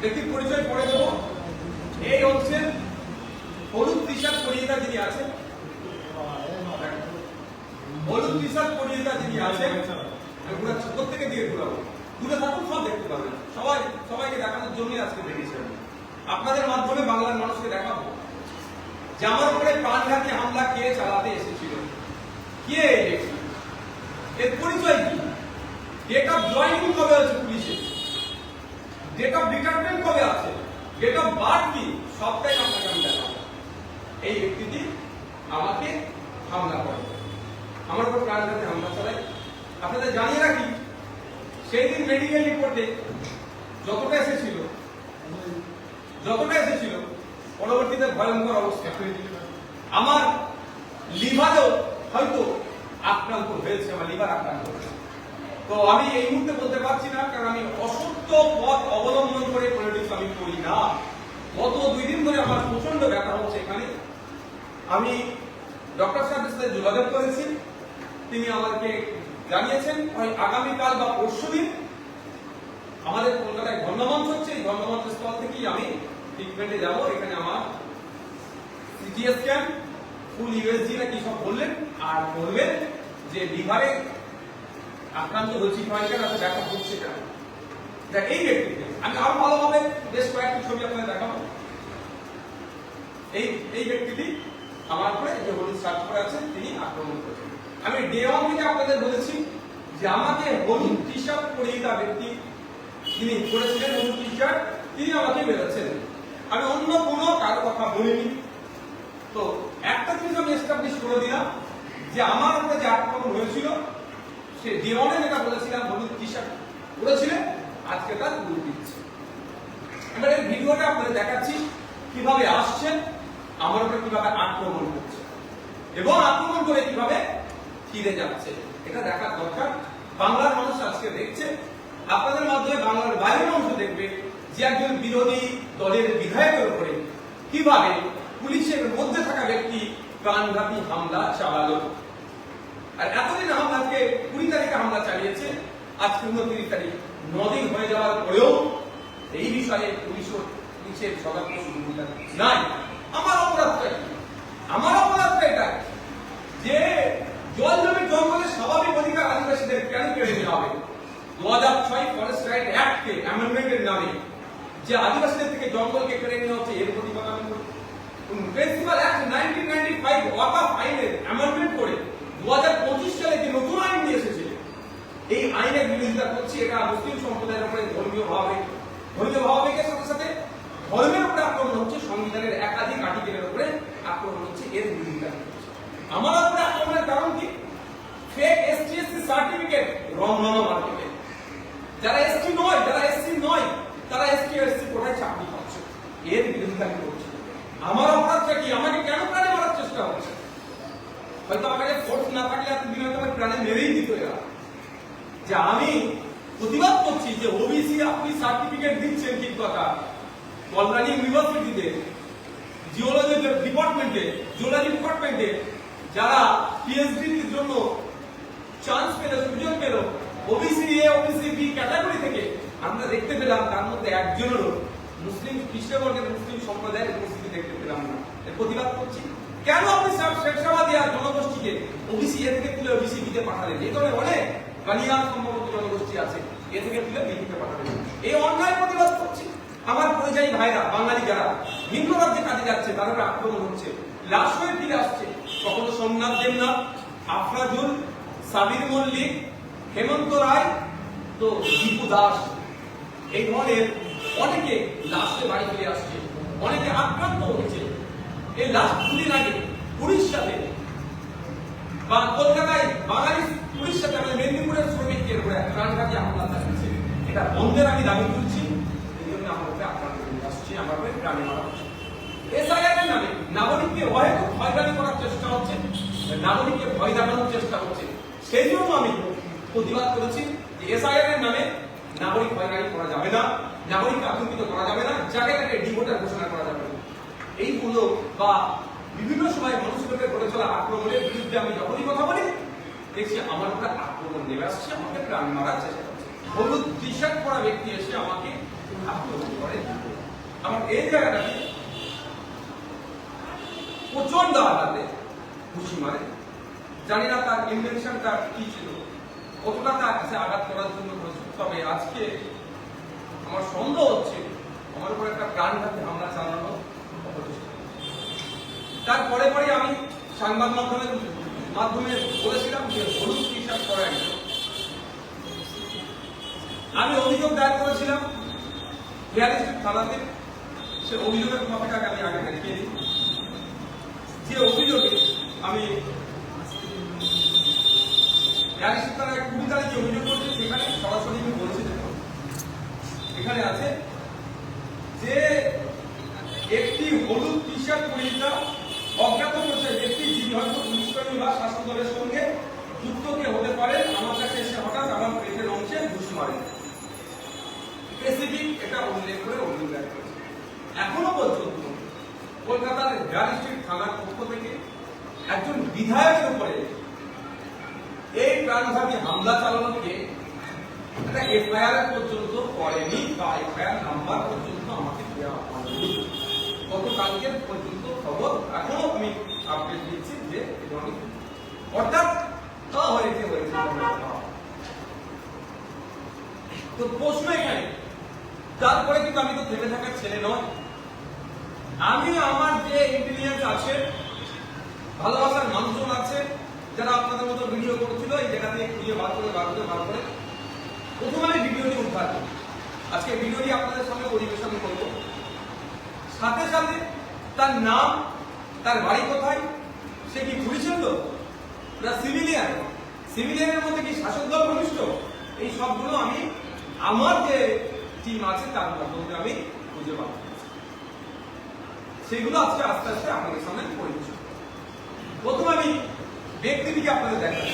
ব্যক্তির পরিচয় পড়ে দেবো। এই হচ্ছেন হলুদ টি শার্ট পরিহিতা যিনি আছেন। হলুদ টি শার্ট পরিহিতা যিনি আছেন, আমি পুরো ছোট থেকে দিয়ে ঘুরাবো। দূরে থাকুন, সব দেখতে পাবেন। সবাই, সবাইকে দেখানোর জন্যই আজকে দেখেছি আপনাদের মাধ্যমে বাংলার মানুষকে দেখাবো। যে আমার উপরে প্রাণঘাতী হামলা কে চালাতে এসেছিল? কে? এর পরিচয় কি? ডেট অফ জয়েনিং কবে আছে পুলিশে ডেট অফ রিটায়ারমেন্ট কবে আছে অফ বার্থ কি? সবটাই আপনাকে আমি দেখাবো। এই ব্যক্তিটি আমাকে হামলা করে। আমার উপর প্রাণঘাতী হামলা চালায়। আপনাদের জানিয়ে রাখি সেই দিন মেডিকেল রিপোর্টে যতটা এসেছিল যতটা এসেছিল, পরবর্তীতে ভয়ঙ্কর অবস্থা। আমার লিভারও হয়তো আক্রান্ত হয়েছে, আমার লিভার আক্রান্ত হয়েছে। তো আমি এই মুহূর্তে বলতে পারছি না, কারণ আমি অসত্য পথ অবলম্বন করে পলিটিক্স আমি করি না। গত দুই দিন ধরে আমার প্রচণ্ড ব্যথা হচ্ছে এখানে। আমি ডক্টর সাহেবের সাথে যোগাযোগ করেছি। তিনি আমাকে জানিয়েছেন হয় আগামীকাল বা পরশু দিন আমাদের কলকাতায় গণমঞ্চ হচ্ছে। এই গণমঞ্চ স্থল থেকেই আমি ট্রিটমেন্টে যাব। এখানে আমার সিটি স্ক্যান ফুল ইউএসজি না কি সব বললেন। আর বললেন যে লিভারে আক্রান্ত হয়েছি কয়েকটা তাতে দেখা হচ্ছে কেন? দেখ, এই ব্যক্তিকে আমি আরও ভালোভাবে বেশ কয়েকটি ছবি আপনাদের দেখাবো। এই এই ব্যক্তিটি আমার উপরে যে হলুদ শার্ট পরে আছেন তিনি আক্রমণ করেছেন। আমি ডে ওয়ান থেকে আপনাদের বলেছি যে আমাকে হলুদ টি শার্ট পরিহিতা ব্যক্তি তিনি করেছিলেন হলুদ টি শার্ট তিনি আমাকে বেরোচ্ছেন আমি অন্য কোনো কারও কথা বলিনি। তো একটা জিনিস আমি এস্টাবলিশ করে দিলাম যে আমার উপরে যে আক্রমণ হয়েছিল সে জীবনে যেটা বলেছিলাম হলুদ টি শার্ট পরেছিলেন আজকে তার উল দিচ্ছে এবার এই ভিডিওটা আপনাদের দেখাচ্ছি, কীভাবে আসছেন আমার উপরে কীভাবে আক্রমণ করছে, এবং আক্রমণ করে কীভাবে ফিরে যাচ্ছে, এটা দেখার দরকার। বাংলার মানুষ আজকে দেখছে, আপনাদের মাধ্যমে বাংলার বাইরের মানুষ দেখবে যে একজন বিরোধী দলের বিধায়কের উপরে কীভাবে পুলিশের মধ্যে থাকা ব্যক্তি প্রাণঘাতী হামলা চালালো। আর এতদিন হামলা আজকে কুড়ি তারিখে হামলা চালিয়েছে আজকে উনত্রিশ তারিখ। নদিন হয়ে যাওয়ার পরেও এই বিষয়ে পুলিশ পুলিশের সদাত্ম ভূমিকা নাই। আমার অপরাধটা আমার অপরাধটা এটা যে জল জমি জঙ্গলের স্বাভাবিক অধিকার আদিবাসীদের কেন কেড়ে নেওয়া হবে? দু হাজার ছয় ফরেস্ট রাইট অ্যাক্টে অ্যামেন্ডমেন্টের নামে যে আদিবাসীদের থেকে জঙ্গলকে কেড়ে নেওয়া হচ্ছে, এর প্রতিবাদ আমি করি principal act nineteen ninety five Waka আইনের অ্যামেন্ডমেন্ট করে দু হাজার পঁচিশ সালে যে নতুন আইন নিয়ে এসেছে এই আইনের বিরোধিতা করছি, এটা মুসলিম সম্প্রদায়ের উপরে ধর্মীয় ভাবে ধর্মীয় ভাবাবেগের সাথে সাথে ধর্মের উপরে আক্রমণ হচ্ছে, সংবিধানের একাধিক আর্টিকেলের উপরে আক্রমণ হচ্ছে, এর বিরোধিতা। আমার উপরে আক্রমণের কারণ কি ফেক এসটিএসসি সার্টিফিকেট রং নামা মার্কেটে যারা এসটি নয় যারা এসসি নয় তারা এসটি এসসি কোটায় চাকরি পাচ্ছে এর বিরোধিতা আমি করছি আমার অপরাধটা কি আমাকে কেন প্রাণে মারার চেষ্টা হচ্ছে হয়তো আমাকে ফোর্স না থাকলে এতদিন হয়তো আমার প্রাণে মেরেই দিত এরা যে আমি প্রতিবাদ করছি যে ওবিসি আপনি সার্টিফিকেট দিচ্ছেন ঠিক কথা। কল্যাণী ইউনিভার্সিটিতে জিওলজি ডিপার্টমেন্টে জিওলজি ডিপার্টমেন্টে যারা পিএইচডির জন্য চান্স পেল, সুযোগ পেল OBC A OBC B category থেকে আমরা দেখতে পেলাম তার মধ্যে একজনেরও মুসলিম খ্রিস্টবর্গের মুসলিম সম্প্রদায়ের উপস্থিতি দেখতে পেলাম না। এর প্রতিবাদ করছি। কেন আপনি শেরশাবাদ আর জনগোষ্ঠীকে ওবিসি এ থেকে তুলে ওবিসি বিতে পাঠালেন? এই ধরনের অনেক বালিয়ান সম্ভবত জনগোষ্ঠী আছে, এ থেকে তুলে বিতে পাঠালেন এই অন্যায় প্রতিবাদ করছি। আমার পরিযায়ী ভাইরা, বাঙালি যারা ভিন্ন রাজ্যে কাজে যাচ্ছে তাদের আক্রমণ হচ্ছে, লাশ হয়ে ফিরে আসছে। কখনো সোমনাথ দেবনাথ, আফরাজুল, সাবির মল্লিক, হেমন্ত রায়, তো দীপু দাস। এই ধরনের অনেকে লাশে বাড়ি ফিরে আসছে, অনেকে আক্রান্ত হচ্ছে। এই লাশ দুদিন আগে উড়িষ্যাতে বা কলকাতায় বাঙালি উড়িষ্যাতে আমাদের মেদিনীপুরের শ্রমিকদের উপরে প্রাণঘাতী হামলা চালিয়েছে। এটা বন্ধের আমি দাবি তুলছি, এই জন্য আমার উপরে আক্রান্ত আসছে, আমার উপরে প্রাণে মারা হচ্ছে। এসআইআর নামে নাগরিককে হয়তো হয়রানি করার চেষ্টা হচ্ছে, নাগরিককে ভয় দেখানোর চেষ্টা হচ্ছে। সেই জন্য আমি প্রতিবাদ করেছি যে এসআইআর এর নামে নাগরিক হয়রানি করা যাবে না, নাগরিককে আতঙ্কিত করা যাবে না, যাকে তাকে ডিভোটার ঘোষণা করা যাবে না। এইগুলো বা বিভিন্ন সময় উপরে ঘটে চলা আক্রমণের বিরুদ্ধে আমি যখনই কথা বলি দেখছি আমার উপরে আক্রমণ নেমে আসছে আমাকে প্রাণ করছে। হলুদ টি শার্ট পরা ব্যক্তি এসে আমাকে আক্রমণ করে। এই জায়গাটাতে প্রচণ্ড আঘাতে ঘুষি মারে। জানি না তার ইনভেনশনটা কি ছিল। কতটা তার কাছে আঘাত করার জন্য করেছিল। তবে আজকে আমার সন্দেহ হচ্ছে, আমার উপর একটা প্রাণঘাতী হামলা চালানো অপচেষ্টা তারপরে পরে আমি সংবাদ মাধ্যমের মাধ্যমে বলেছিলাম যে হলুদ টি শার্ট পরা আমি অভিযোগ দায়ের করেছিলাম হেয়ার থানাতে সে অভিযোগের কপিটাকে আমি আগে দেখিয়ে দিই। যে অভিযোগে আমি স্ট্রিট থানায় কুড়ি তারিখে অভিযোগ করছি, সেখানে সরাসরি আমি বলেছি এখানে আছে যে একটি হলুদ টি শার্ট পরিহিতা অজ্ঞাত করছে ব্যক্তি যিনি হয়তো পুলিশকর্মী বা শাসক দলের সঙ্গে যুক্ত কে হতে পারে, আমার কাছে এসে হঠাৎ আমার পেটের অংশে ঘুষ মারে। স্পেসিফিক এটা উল্লেখ করে অভিযোগ এখনও পর্যন্ত কলকাতার হেয়ার স্ট্রিট থানার পক্ষ থেকে একজন বিধায়কের উপরে এই প্রাণঘাতী হামলা চালানোকে একটা এফআইআর পর্যন্ত করেনি বা এফআইআর নাম্বার পর্যন্ত আমাকে দেওয়া হয়নি। গতকালকের পর্যন্ত খবর এখনও আমি আপডেট দিচ্ছি যে অর্থাৎ প্রশ্ন তারপরে কিন্তু আমি তো থেমে থাকার ছেলে নয় আমি আমার যে ইন্টেলিজেন্স আছে, ভালোবাসার মানুষজন আছে, যারা আপনাদের মতো ভিডিও করছিল, এই জায়গা থেকে খুঁজে বার করে বার করে বার করে, প্রথমে আমি ভিডিওটি উদ্ধার করি। আজকে ভিডিওটি আপনাদের সামনে পরিবেশন করব। সাথে সাথে তার নাম, তার বাড়ি কোথায়, সে কি লোক না সিভিলিয়ান সিভিলিয়ানের মধ্যে কি শাসক দল ঘনিষ্ঠ এই সবগুলো আমি, আমার যে টিম আছে, তার মধ্যে আমি খুঁজে পাবো। সেগুলো আজকে আস্তে আস্তে আপনাদের সামনে করব। প্রথমে আমি ব্যক্তিটিকে আপনাদের দেখাই